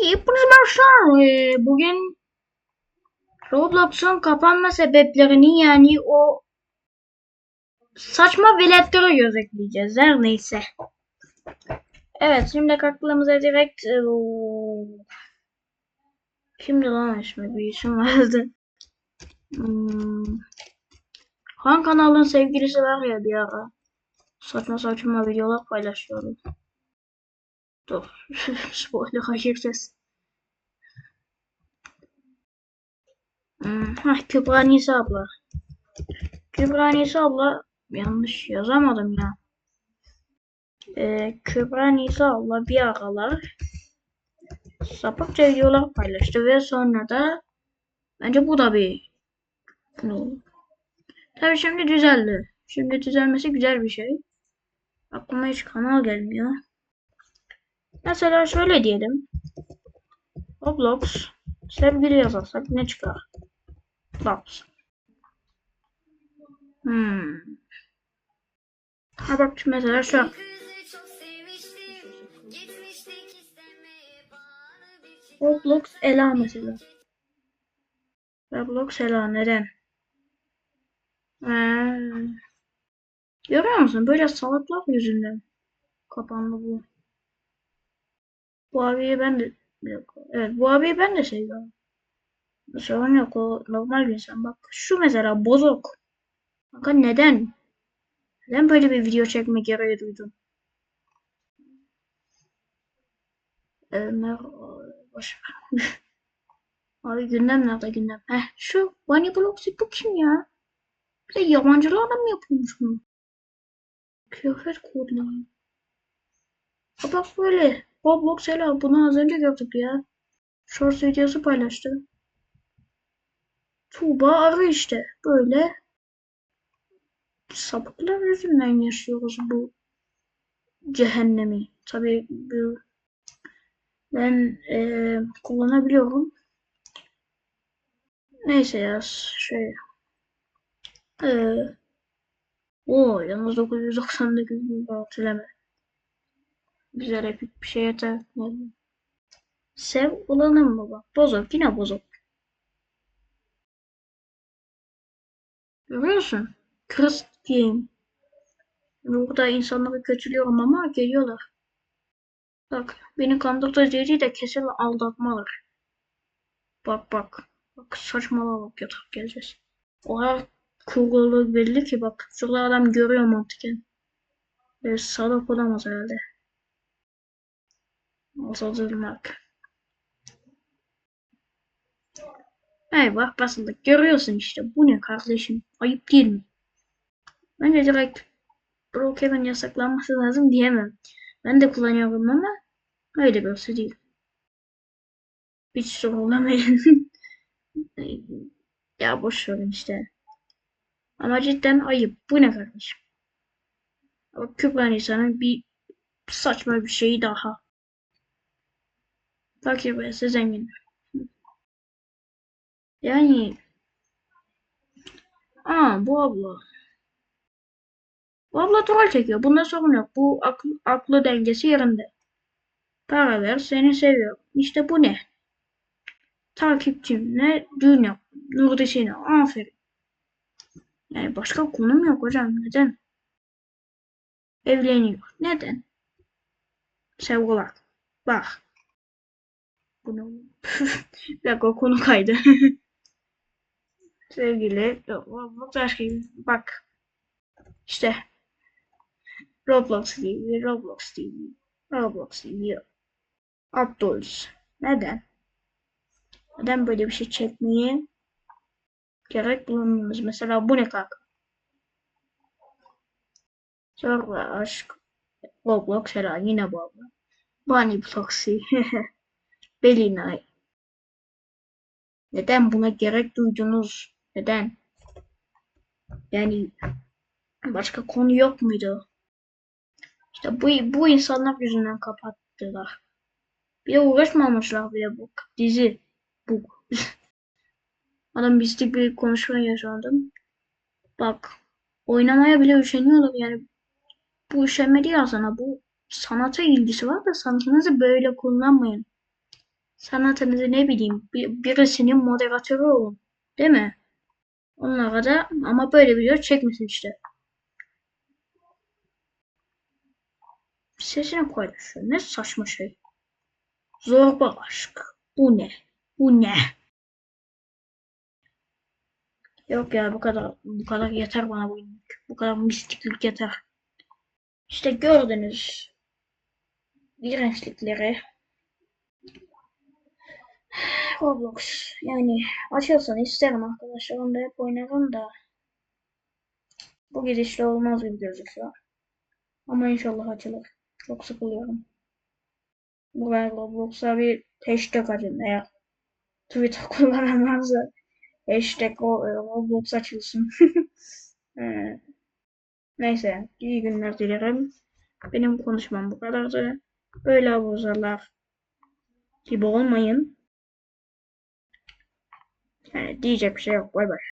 Hepiniz başlar. Ee, Bugün Roblox'un kapanma sebeplerini yani o saçma veletleri gözetleyeceğiz. Her neyse. Evet şimdi aklımıza direkt e, o- Kimdi lan ismi? Bir isim vardı. Hmm. Kanalın sevgilisi var ya bir ara. Saçma saçma videolar paylaşıyordu. Dur. Spoiler gireceğiz. Hmm, hah, Kübra Nisa abla. Kübra Nisa abla yanlış yazamadım ya. Ee, Kübra Nisa abla bir aralar sapıkça videolar paylaştı ve sonra da bence bu da bir no. Tabii şimdi düzeldi. Şimdi düzelmesi güzel bir şey. Aklıma hiç kanal gelmiyor. Mesela şöyle diyelim. Roblox sevgili yazarsak ne çıkar? Roblox. Hmm. Ha bak mesela şu. Roblox Ela mesela. Roblox Ela neden? Ee, görüyor musun? Böyle salaklar yüzünden kapandı bu. Bu abiyi ben de yok. Evet bu abiyi ben de seviyorum. Sorun yok o normal bir insan. Bak şu mesela bozuk. Bakın neden? Neden böyle bir video çekme gereği duydun? Ömer boş. Abi gündem nerede gündem? Heh şu Bunny Blocksy bu kim ya? Bir de yabancılarla mı yapılmış bunu? Kıyafet kodları. Bak böyle. Roblox hele bunu az önce gördük ya. Shorts videosu paylaştı. Tuğba arı işte. Böyle sapıklar yüzünden yaşıyoruz bu cehennemi. Tabii bu ben eee, kullanabiliyorum. Neyse ya şey eee o yalnız 999 bin hatırlama. Güzel epik bir şey yeter. Sev olalım mı bak? Bozok yine bozok. Görüyorsun? Chris Game. Burada insanları kötülüyorum ama geliyorlar. Bak beni kandırdı dedi de kesin aldatmalar. Bak bak. Bak saçmalama bak yatak geleceğiz. O her belli ki bak. Şurada adam görüyor mantıken. Böyle salak olamaz herhalde. Azadırmak. Eyvah basıldık. Görüyorsun işte. Bu ne kardeşim? Ayıp değil mi? Bence direkt Brookhaven yasaklanması lazım diyemem. Ben de kullanıyorum ama öyle birisi değil. Hiç sorulamayın. ya boş verin işte. Ama cidden ayıp. Bu ne kardeşim? Ama Kübra Nisa'nın bir saçma bir şeyi daha. Fakir vs zengin. Yani Aa bu abla. Bu abla troll çekiyor. Bunda sorun yok. Bu aklı, aklı dengesi yerinde. Para ver seni seviyor. İşte bu ne? Takipçimle düğün yap. Nurdesine aferin. Yani başka konum yok hocam. Neden? Evleniyor. Neden? Sevgiler. Bak. Bunu bir dakika konu kaydı. Sevgili Roblox aşkı bak. İşte Roblox TV, Roblox TV, Roblox TV. Abdulls. Neden? Neden böyle bir şey çekmeye gerek bulunmuyoruz? Mesela bu ne kanka? Sonra aşk. Roblox herhalde yine bu abla. Bunny Bloxy. Belinay. Neden buna gerek duydunuz? Neden? Yani başka konu yok muydu? İşte bu, bu insanlar yüzünden kapattılar. Bir de uğraşmamışlar bile bu dizi. Bu. Adam bizlik bir konuşma yaşadım. Bak oynamaya bile üşeniyorlar yani. Bu üşenme değil aslında. Bu sanata ilgisi var da sanatınızı böyle kullanmayın. Sanatınızı ne bileyim bir- birisinin moderatörü olun. Değil mi? Onlara da ama böyle video çekmesin işte. Sesini paylaşıyor. Ne saçma şey. Zorba aşk. Bu ne? Bu ne? Yok ya bu kadar bu kadar yeter bana bu bu kadar mistiklik yeter. İşte gördünüz iğrençlikleri. Roblox yani açılsın isterim arkadaşlar onu da hep oynarım da bu gidişle olmaz gibi gözüküyor. Ama inşallah açılır. Çok sıkılıyorum. Buraya Roblox'a bir hashtag açın eğer Twitter kullanan varsa hashtag e, Roblox açılsın. Neyse iyi günler dilerim. Benim konuşmam bu kadardı. Böyle abuzarlar gibi olmayın. Yani diyecek